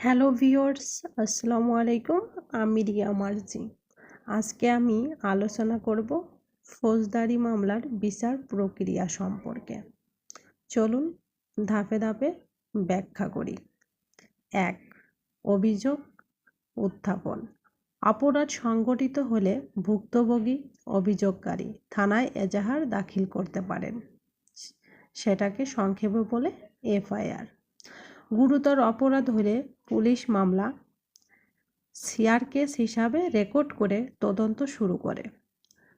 Hello viewers আসসালামু আলাইকুম। আমি রিয়া মার্জি। আজকে আমি আলোচনা করব ফৌজদারি মামলার বিচার প্রক্রিয়া সম্পর্কে। চলুন ধাপে ধাপে ব্যাখ্যা করি। এক, অভিযোগ উত্থাপন। অপরাধ সংগঠিত হলে ভুক্তভোগী অভিযোগকারী থানায় এজাহার দাখিল করতে পারেন। সেটাকে সংক্ষেপে বলে এফআইআর। গুরুতর অপরাধ হলে পুলিশ মামলা সিআর কেস হিসাবে রেকর্ড করে তদন্ত শুরু করে।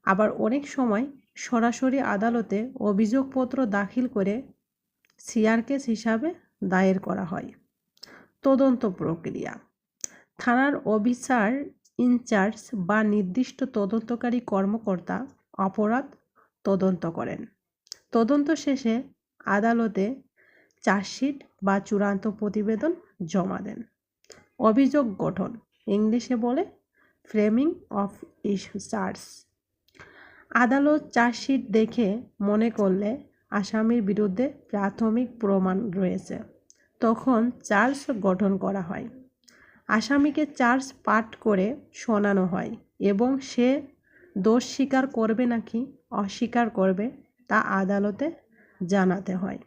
আবার অনেক সময় সরাসরি আদালতে অভিযোগপত্র দাখিল করে সিআর কেস হিসাবে দায়ের করা হয়। তদন্ত প্রক্রিয়া। থানার অফিসার ইনচার্জ বা নির্দিষ্ট তদন্তকারী কর্মকর্তা অপরাধ তদন্ত করেন। তদন্ত শেষে আদালতে চার্জশিট বা চূড়ান্ত প্রতিবেদন জমা দেন। অভিযোগ গঠন, ইংলিশে বলে ফ্রেমিং অফ ইস্যু চার্জ আদালত চার্জশিট দেখে মনে করলে আসামির বিরুদ্ধে প্রাথমিক প্রমাণ রয়েছে। তখন চার্জ গঠন করা হয়। আসামিকে চার্জ পাঠ করে শোনানো হয় এবং সে দোষ স্বীকার করবে নাকি অস্বীকার করবে তা আদালতে জানাতে হয়।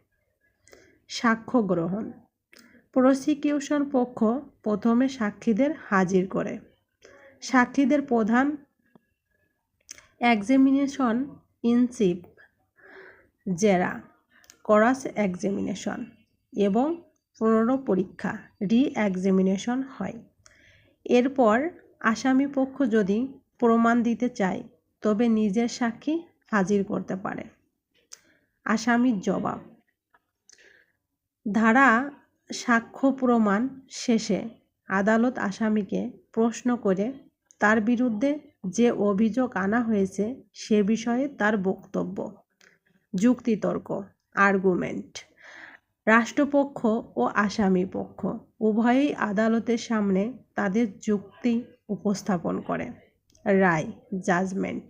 সাক্ষ্য গ্রহণ। প্রসিকিউশন পক্ষ প্রথমে সাক্ষীদের হাজির করে। সাক্ষীদের প্রধান এক্সামিনেশন ইন চিফ জেরা করাস এক্সামিনেশন এবং পুনরপরীক্ষা রি এক্সামিনেশন হয়। এরপর আসামি পক্ষ যদি প্রমাণ দিতে চায়, তবে নিজের সাক্ষী হাজির করতে পারে। আসামির জবাব। ধারা সাক্ষ্য প্রমাণ শেষে আদালত আসামিকে প্রশ্ন করে তার বিরুদ্ধে যে অভিযোগ আনা হয়েছে সে বিষয়ে তার বক্তব্য। যুক্তিতর্ক আর্গুমেন্ট রাষ্ট্রপক্ষ ও আসামি পক্ষ উভয়ই আদালতের সামনে তাদের যুক্তি উপস্থাপন করে। রায় জাজমেন্ট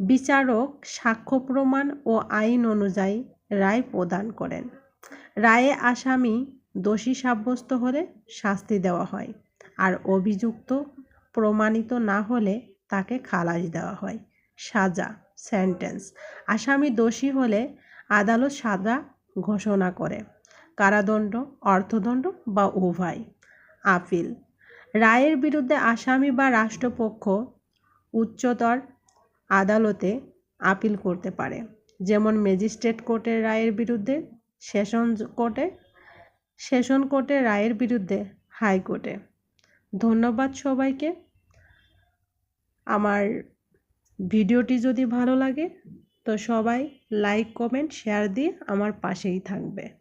বিচারক সাক্ষ্য প্রমাণ ও আইন অনুযায়ী রায় প্রদান করেন। রায়ে আসামি দোষী সাব্যস্ত হলে শাস্তি দেওয়া হয় আর অভিযুক্ত প্রমাণিত না হলে তাকে খালাস দেওয়া হয়। সাজা সেন্টেন্স আসামি দোষী হলে আদালত সাজা ঘোষণা করে। কারাদণ্ড, অর্থদণ্ড বা উভয়। আপিল। রায়ের বিরুদ্ধে আসামি বা রাষ্ট্রপক্ষ উচ্চতর আদালতে আপিল করতে পারে। যেমন ম্যাজিস্ট্রেট কোর্টের রায়ের বিরুদ্ধে সেশন কোর্টে সেশন কোর্টে রায়ের বিরুদ্ধে হাইকোর্টে। ধন্যবাদ সবাইকে। আমার ভিডিওটি যদি ভালো লাগে, তো সবাই লাইক, কমেন্ট, শেয়ার দিয়ে আমার পাশেই থাকবে।